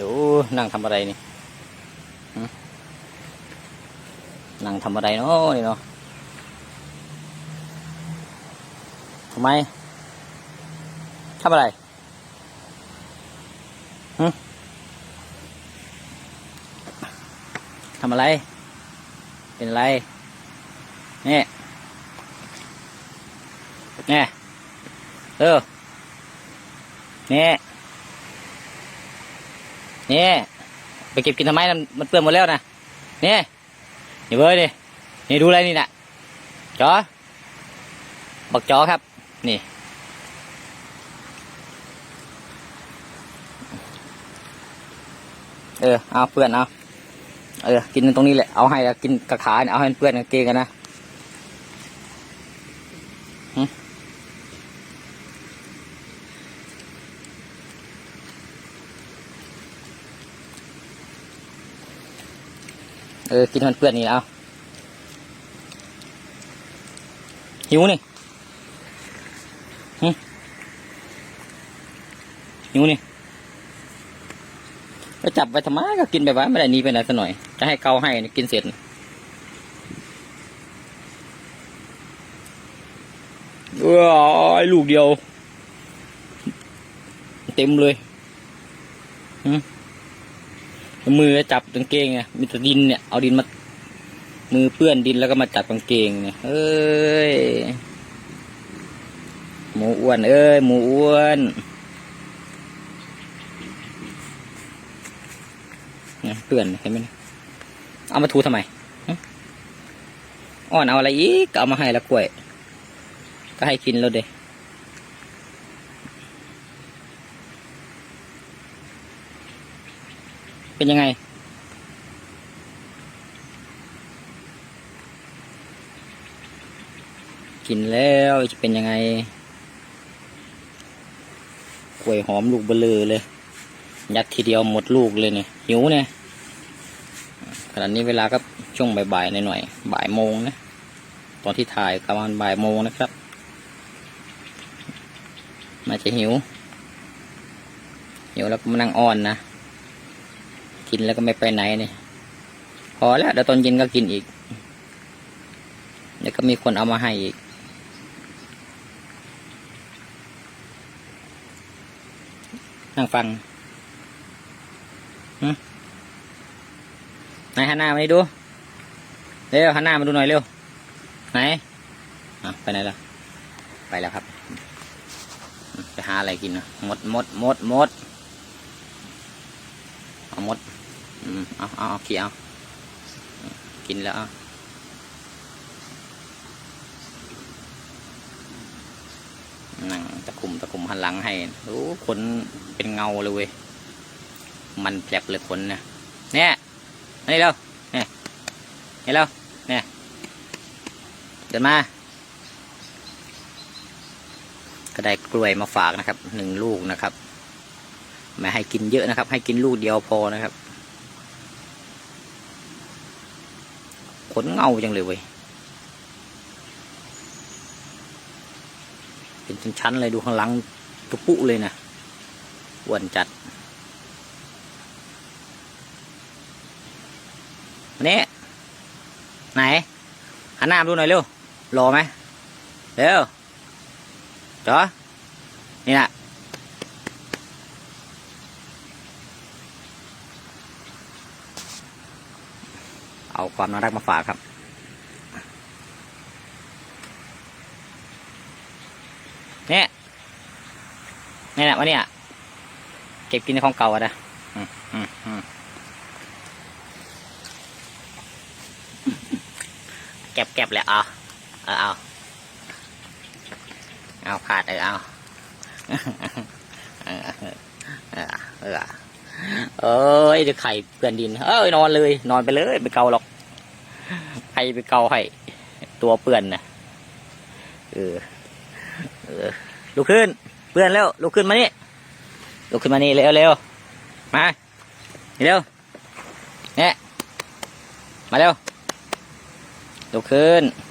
ดูนั่งทำอะไรนี่นั่งทำอะไรเนาะนี่เนาะทำไมทำอะไรหึทำอะไร เป็นอะไรนี่นี่เออนี่ นี่ไปเก็บกินทำไมมันเปื้อนหมดแล้วนะนี่นี่เว้ยนี่นี่ดูอะไรนี่น่ะจอบักจอครับ นี่เออเอาเพื่อนเอาเออกินตรงนี้แหละเอาให้กินกระขาเนี่ยเอาให้เปื้อนกางเกงกันนะ เออกินมันเปื้อนนี่เอาหิวนี่หึหิวนี่ไปจับไปทำไมก็กินไปวะไม่ได้นีไปไหนสักหน่อย จะให้เกาให้กินเสร็จเออลูกเดียว เต็มเลยหึมื มือจับกางเกงไงมีแต่ดินเนี่ยเอาดินมา มือเปื้อนดินแล้วก็มาจับกางเกงเนี่ยเอ้ยหมูอ้วนเอ้ยหมูอ้วนเนี่เปื่อนเห็นไหมเอามาถูทำไมอ่อนเอาอะไรอีกก็เอามาให้แล้วกล้วย ก็ให้กินแล้วเด้ เป็นยังไง กินแล้วจะเป็นยังไงกล้วยหอมลูกเบลอเลย ยัดทีเดียวหมดลูกเลยเนี่ยหิวเนี่ยขณะนี้เวลาก็ช่วงบ่ายๆหน่อยๆบ่ายโมงนะ ตอนที่ถ่ายประมาณบ่ายโมงนะครับมาจะหิวหิวแล้วก็มานั่งอ้อนนะ กินแล้วก็ไม่ไปไหนเนี่ยพอแล้วเดี๋ยวตอนเย็นก็กินอีกเดี๋ยวก็มีคนเอามาให้อีก นั่งฟังไหนหันหน้ามาให้ดูเร็วหันหน้ามาดูหน่อยเร็ว ไหนอะไปไหนแล้วไปแล้วครับ ไปหาอะไรกินนะมดมดมดมดเอามด อืมเอาเอาเอาขี้เอากินแล้วเอานั่งตะคุ่มตะคุ่มหันหลังให้โอ้ขนเป็นเงาเลยเว้ยมันแผลบเลยขนเนี่ยเนี่ยมานี่เร็วเนี่ยนี่เร็วเนี่ยเดินมา ก็ได้กล้วยมาฝากนะครับหนึ่งลูกนะครับไม่ให้กินเยอะนะครับ ให้กินลูกเดียวพอนะครับ นเงาจังเลยเว้ยเป็นชั้นเลยดูข้างหลังตุปุเลยนะอ้วนจัดนี่ไหนหันหน้ามดูหน่อยเร็วรอไหมเร็วจ๋อนี่นะ เอาความน่ารักมาฝากครับเนี่ยนี่นะวันนี้เก็บกินในของเก่าอะนะเก็บเก็บเลยเอาเอาเอาเอาขาดเออเอาเออเออเออเอ้ยจะไข่เปื่อนดิน เอ้ยนอนเลย นอนไปเลยไปเกาหรอก ให้ไปเกาให้ ตัวเปื่อนนะเออเออลุกขึ้น เปื่อนแล้วลุกขึ้นมานี่ลุกขึ้นมานี่เร็วเร็วมาเร็วเนี่ยมาเร็วลุกขึ้น